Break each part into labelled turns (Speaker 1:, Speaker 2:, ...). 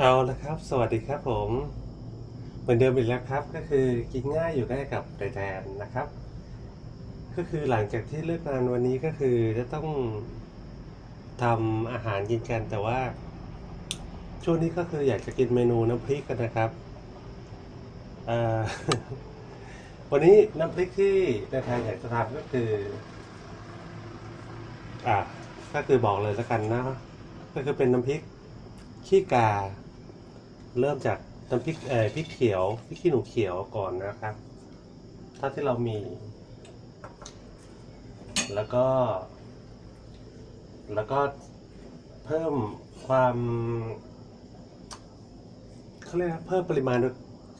Speaker 1: เอาละครับ สวัสดีครับผมเหมือนเดิมอีกแล้วครับ ก็คือกินง่ายอยู่ใกล้กับไดแดนนะครับ ก็คือหลังจากที่เลิกงานวันนี้ก็คือจะต้องทำอาหารกินกันแต่ว่า ช่วงนี้ก็คืออยากจะกินเมนูน้ำพริกกันนะครับวันนี้น้ำพริกที่ในไทยอยากจะทำก็คืออะก็คือบอกเลยแล้วกันนะก็คือเป็นน้ำพริกขี้กา เริ่มจากน้ำพริกเอ่อพริกเขียวพริกขี้หนูเขียวก่อนนะครับเท่าที่เรามี แล้วก็ แล้วก็เพิ่มความเขาเรียกเพิ่มปริมาณ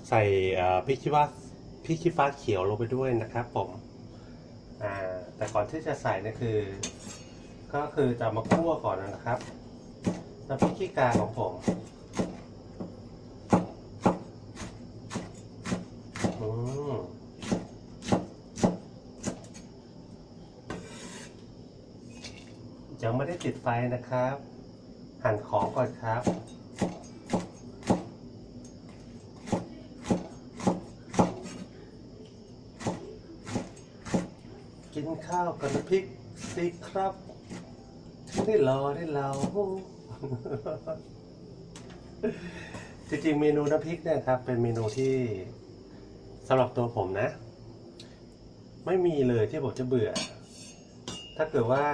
Speaker 1: ใส่เอ่อพริกขี้ฟ้าพริกขี้ฟ้าเขียวลงไปด้วยนะครับผมอ่าแต่ก่อนที่จะใส่นี่คือ ก็คือจะมาคั่วก่อนนะครับน้ำพริกขี้กาของผมอืม ติดไฟนะครับ หั่นของก่อนครับ กินข้าวกับพริกสิครับได้รอได้เราจริงๆเมนูน้ำพริกเนี่ยครับ เป็นเมนูที่สำหรับตัวผมนะ ไม่มีเลยที่ผมจะเบื่อ ถ้าเกิดว่า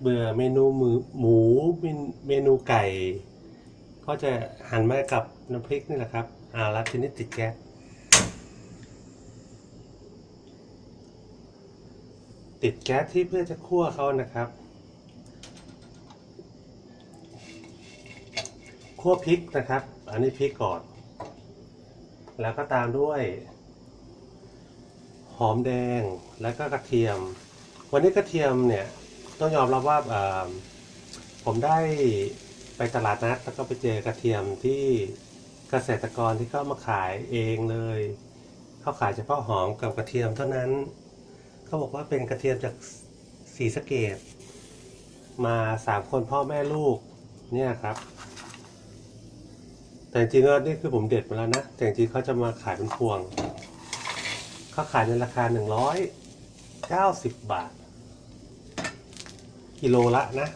Speaker 1: เบื่อเมนูหมูหมูเมนูไก่ ก็จะหันมากับน้ำพริกนี่แหละครับอ่ารับชนิดติดแก๊สติดแก๊สที่เพื่อจะคั่วเขานะครับ คั่วพริกนะครับ อันนี้พริกก่อน แล้วก็ตามด้วย หอมแดงแล้วก็กระเทียม วันนี้กระเทียมเนี่ย ต้องยอมรับว่าผมได้ไปตลาดนัดแล้วก็ไปเจอกระเทียมที่เกษตรกรที่เข้ามาขายเองเลยเขาขายเฉพาะหอมกับกระเทียมเท่านั้นเขาบอกว่าเป็นกระเทียมจากสีสเกดมาสามคนพ่อแม่ลูกเนี่ยครับ แต่จริงๆนี่คือผมเด็ดมาแล้วนะ แต่จริงๆเขาจะมาขายเป็นพวงเขาขายในราคาหนึ่งร้อยเก้าสิบบาท กิโลละนะ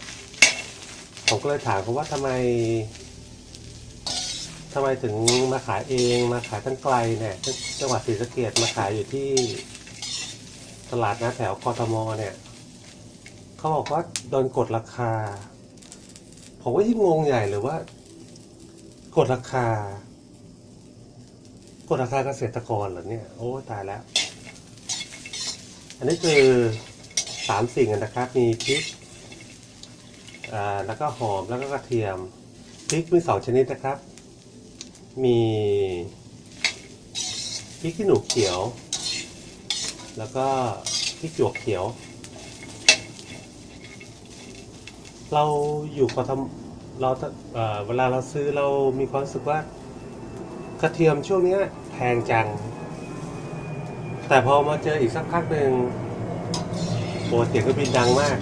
Speaker 1: ผมก็เลยถามเขาว่าทำไมทำไมถึงมาขายเองมาขายตั้งไกลเนี่ยจังหวัดศรีสะเกดมาขายอยู่ที่ตลาดนะแถวกทมเนี่ยเขาบอกว่าโดนกดราคา ผมก็ยิ่งงงใหญ่เลยว่า กดราคา กดราคาเกษตรกรเหรอเนี่ย โอ้ตายแล้ว อันนี้คือสามสิ่งนะครับ มีพริก แล้วก็หอมแล้วก็กระเทียมพริกมีสองชนิดนะครับ มีพริกขี้หนูเขียว แล้วก็พริกหยวกเขียว เราอยู่กทมเราเอ่อเวลาเราซื้อเรามีความรู้สึกว่ากระเทียมช่วงนี้แพงจัง แต่พอมาเจออีกสักพักหนึ่งโอ้เสียงเครื่องบินดังมาก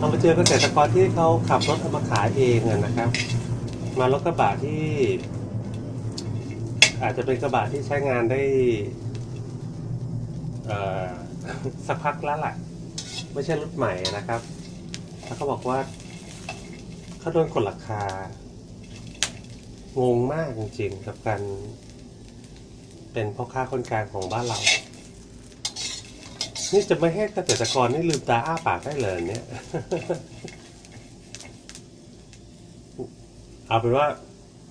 Speaker 1: เรามาเจอเกษตรกรที่เขาขับรถเอามาขายเองนะครับ มารถกระบะที่ อาจจะเป็นกระบะที่ใช้งานได้สักพักแล้วแหละไม่ใช่รถใหม่นะครับ แล้วเขาบอกว่าเขาโดนกดราคา งงมากจริงๆกับการเป็นพ่อค้าคนกลางของบ้านเรา นี่จะไม่ให้เกษตรกรนี่ลืมตาอ้าปากได้เลยเนี่ย เอาเป็นว่า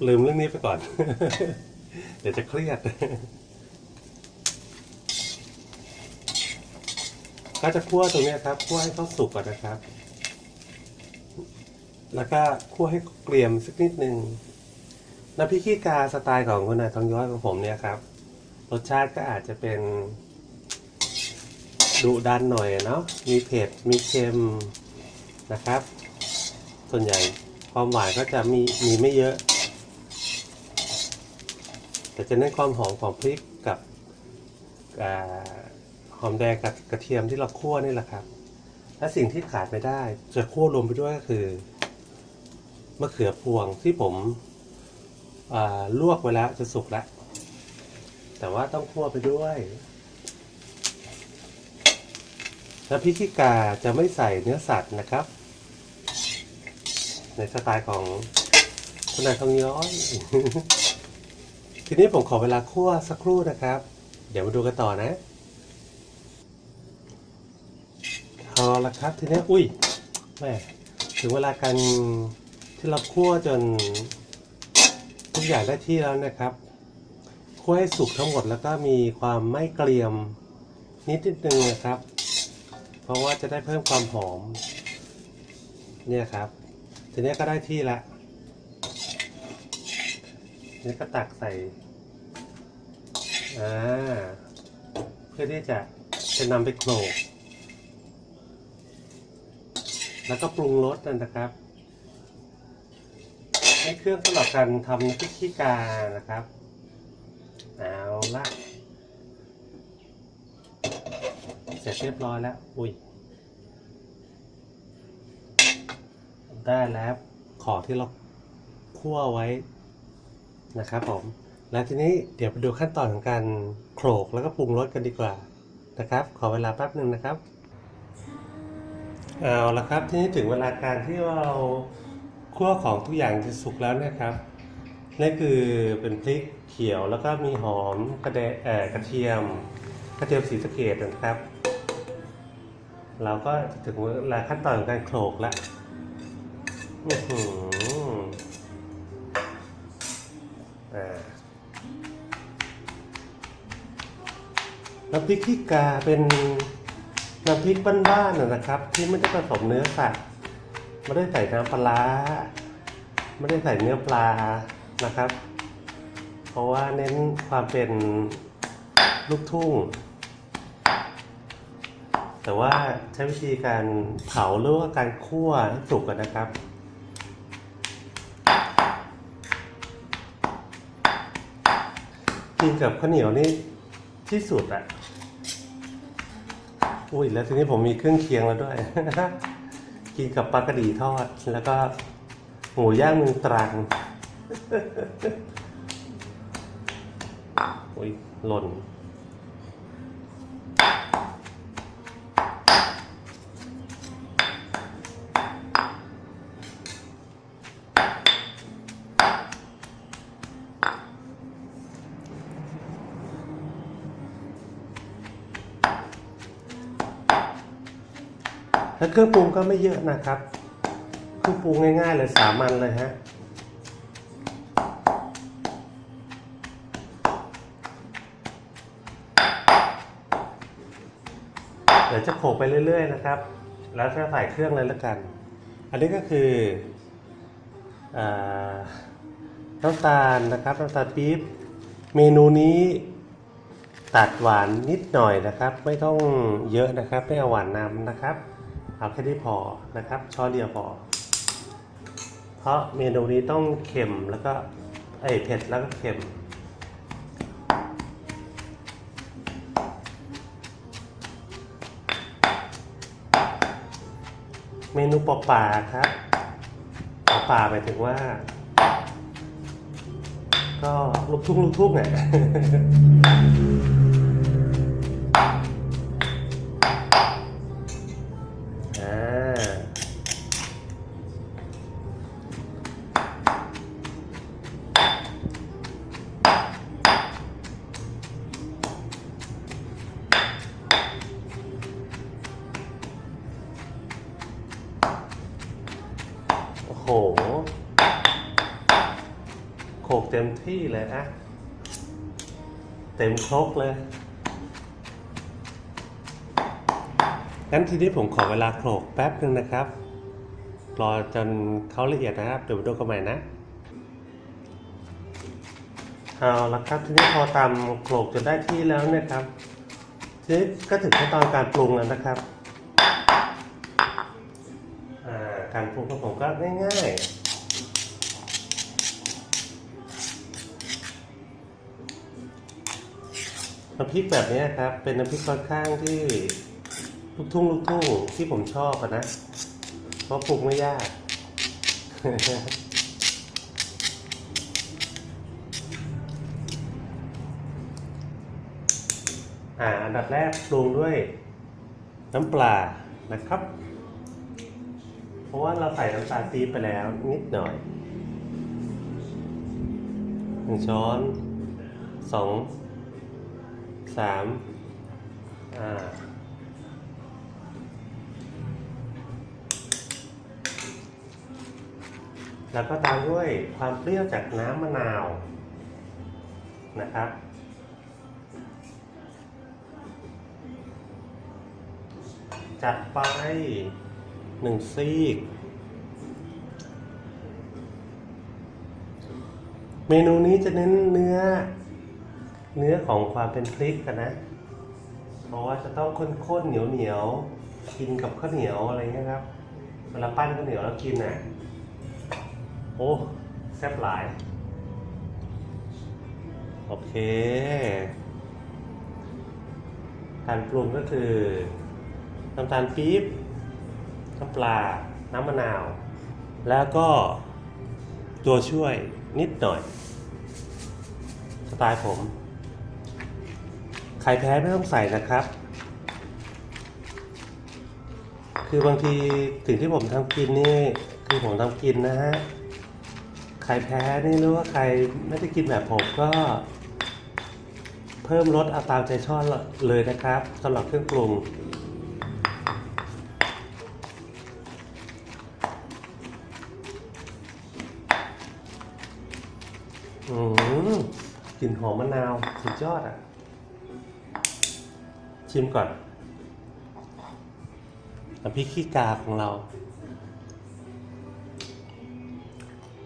Speaker 1: ลืมเรื่องนี้ไปก่อน เดี๋ยวจะเครียด ก็จะคั่วตรงนี้ครับคั่วให้เขาสุกก่อนนะครับ แล้วก็คั่วให้เกรียมสักนิดนึงน้ำพริกขี้กาสไตล์ของคุณนายทองย้อยของผมเนี่ยครับ รสชาติก็อาจจะเป็น ดุดันหน่อยเนาะมีเผ็ดมีเค็มนะครับ ส่วนใหญ่ความหวานก็จะมีมีไม่เยอะ แต่จะเน้นความหอมของพริกกับอหอมแดงกับกระเทียมที่เราคั่วนี่แหละครับ และสิ่งที่ขาดไม่ได้จะคั่วรวมไปด้วยก็คือมะเขือพวงที่ผมลวกไว้แล้วจะสุกแล้วแต่ว่าต้องคั่วไปด้วย แล้วพริกขี้กาจะไม่ใส่เนื้อสัตว์นะครับ ในสไตล์ของคุณนายทองย้อย ทีนี้ผมขอเวลาคั่วสักครู่นะครับ เดี๋ยวมาดูกันต่อนะเอาละครับ ทีนี้อุ้ยแม่ถึงเวลาการที่เราคั่วจนทุกอย่างได้ที่แล้วนะครับคั่วให้สุกทั้งหมดแล้วก็มีความไม่เกรียมนิดนิดนึงนะครับ เพราะว่าจะได้เพิ่มความหอม เนี่ยครับ ทีนี้ก็ได้ที่ละนี่ก็ตักใส่ อ่า เพื่อที่จะจะนำไปโขลก แล้วก็ปรุงรสนะครับให้เครื่องสำหรับการทำน้ำพริกขี้กานะครับ เอาละ เสร็จเรียบร้อยแล้ว อุ้ย ได้แล้วของที่เราคั่วไว้นะครับผม แล้วทีนี้เดี๋ยวไปดูขั้นตอนของการโขลกแล้วก็ปรุงรสกันดีกว่านะครับ ขอเวลาแป๊บหนึ่งนะครับ เอาละครับ ทีนี้ถึงเวลาการที่เราคั่วของทุกอย่างจะสุกแล้วนะครับนี่คือเป็นพริกเขียวแล้วก็มีหอมกระเดะเอ่อกระเทียมกระเทียมสีสะเกดนะครับ เราก็ถึงเวลาขั้นตอนของการโขลกแล้วอื้อหืออ่าน้ำพริกขี้กาเป็นน้ำพริกบ้านๆนะครับ ที่ไม่ได้ผสมเนื้อสัตว์ไม่ได้ใส่น้ำปลาไม่ได้ใส่เนื้อปลานะครับ เพราะว่าเน้นความเป็นลูกทุ่ง แต่ว่าใช้วิธีการเผาหรือว่าการคั่วให้สุกกันนะครับกินกับข้าวเหนียวนี่ที่สุดอะอุ้ยแล้วทีนี้ผมมีเครื่องเคียงแล้วด้วย กินกับปลากระดีทอด แล้วก็หมูย่างเมืองตรังอุ้ยหล่น แล้วเครื่องปรุงก็ไม่เยอะนะครับ เครื่องปรุงง่ายๆเลยสามัญเลยฮะเดี๋ยวจะโขลกไปเรื่อย ๆ นะครับ แล้วจะใส่เครื่องเลยล้วกัน อันนี้ก็คืออน้ำตาลนะครับน้ำตาลปี๊บ เมนูนี้ตัดหวานนิดหน่อยนะครับ ไม่ต้องเยอะนะครับ ไม่เอาหวานนำนะครับ เอาแค่นี้พอนะครับช้อนเดียวพอ เพราะเมนูนี้ต้องเค็มแล้วก็เอ้ยเผ็ดแล้วก็เค็มเมนูปอป่าครับปอป่าหมายถึงว่า ก็ลูกทุ่งลูกทุ่งไง โอ้โห โขกเต็มที่เลยอะเต็มครกเลยงั้นทีนี้ผมขอเวลาโขลกแป๊บหนึ่งนะครับ รอจนเขาละเอียดนะครับ เดี๋ยวมาดูกันใหม่นะ เอาละครับทีนี้พอตำโขลกจนได้ที่แล้วเนี่ยครับทีนี้ก็ถึงขั้นตอนการปรุงแล้วนะครับการปรุงของผมก็ง่ายๆน้ำพริกแบบนี้ครับ เป็นน้ำพริกค่อนข้างที่ลูกทุ่งลูกทุ่งที่ผมชอบนะ เพราะปรุงไม่ยาก อ่าอันดับแรกปรุงด้วยน้ำปลานะครับ เพราะว่าเราใส่น้ำตาลปี๊บไปแล้วนิดหน่อยหนึ่งช้อนสองสามอ่าแล้วก็ตามด้วยความเปรี้ยวจากน้ำมะนาวนะครับ จัดไปหนึ่งซีก เมนูนี้จะเน้นเนื้อ เนื้อของความเป็นพริกกันนะ เพราะว่าจะต้องข้นๆ เหนียวๆ กินกับข้าวเหนียวอะไรเงี้ยครับ เวลาปั้นข้าวเหนียวแล้วกินน่ะ โอ้แซ่บหลาย โอเค การปรุงก็คือ น้ำตาลปี๊บน้ำปลา น้ำมะนาว แล้วก็ตัวช่วยนิดหน่อย สไตล์ผมใครแพ้ไม่ต้องใส่นะครับ คือบางทีถึงที่ผมทำกินนี่ คือผมทำกินนะฮะใครแพ้นี่หรือว่าใครไม่ได้กินแบบผมก็ เพิ่มรสเอาตามใจชอบเลยนะครับสำหรับเครื่องปรุง อืมกลิ่นหอมมะนาวสุดยอดอะ ชิมก่อนน้ำพริกขี้กาของเรา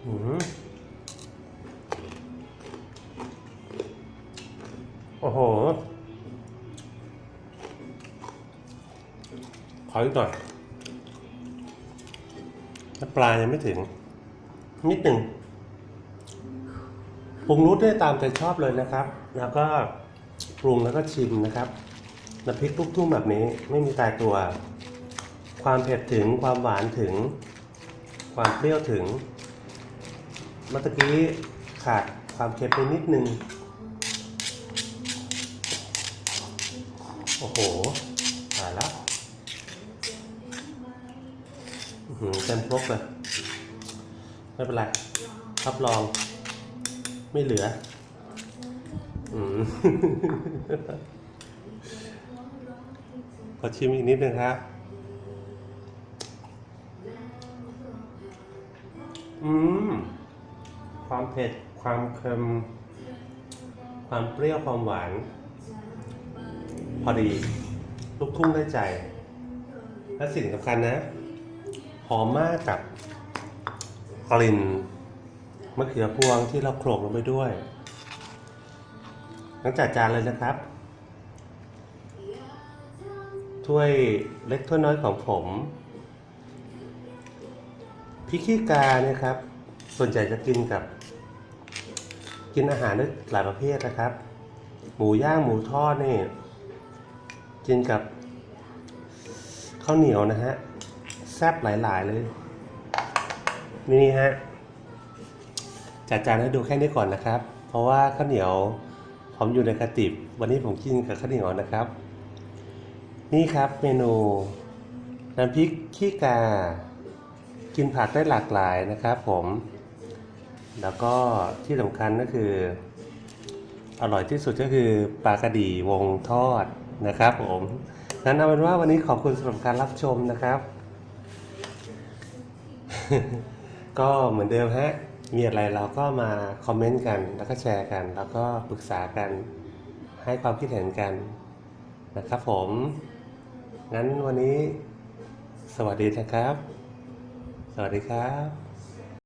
Speaker 1: อืมโอ้โห ขออีกหน่อยน้ำปลายังไม่ถึง นิดหนึ่ง ปรุงรสได้ตามใจชอบเลยนะครับ แล้วก็ปรุงแล้วก็ชิมนะครับน้ำพริกลูกทุ่งแบบนี้ไม่มีตายตัว ความเผ็ดถึงความหวานถึง ความเปรี้ยวถึงเมื่อกี้ขาดความเค็มไปนิดนึง โอ้โหตายแล้วเต็มครกเลยไม่เป็นไรรับรอง ไม่เหลืออืมขอชิมอีกนิดนึงครับอืม ความเผ็ด ความเค็ม ความเปรี้ยว ความหวาน พอดี ลูกทุ่งได้ใจ และสิ่งสำคัญนะ หอมมากกับกลิ่น มะเขือพวงที่เราโขลกลงไปด้วยหลังจากจานเลยนะครับ ถ้วยเล็กถ้วยน้อยของผมพริกขี้กาเนี่ยครับ ส่วนใหญ่จะกินกับ กินอาหารได้หลายประเภทนะครับ หมูย่างหมูทอดนี่กินกับข้าวเหนียวนะฮะแซ่บหลาย ๆ เลย นี่ฮะ จัดจานให้ดูแค่นี้ก่อนนะครับ เพราะว่าข้าวเหนียวผมอยู่ในกระติบ วันนี้ผมกินกับข้าวเหนียวนะครับ นี่ครับเมนูน้ำพริกขี้กา กินผักได้หลากหลายนะครับผม แล้วก็ที่สำคัญก็คือ อร่อยที่สุดก็คือปลากระดีวงทอดนะครับผมนั้นเอาเป็นว่าวันนี้ขอบคุณสำหรับการรับชมนะครับ ก็เหมือนเดิมฮะ มีอะไรเราก็มาคอมเมนต์กัน แล้วก็แชร์กัน แล้วก็ปรึกษากัน ให้ความคิดเห็นกันนะครับผม งั้นวันนี้สวัสดีนะครับ สวัสดีครับ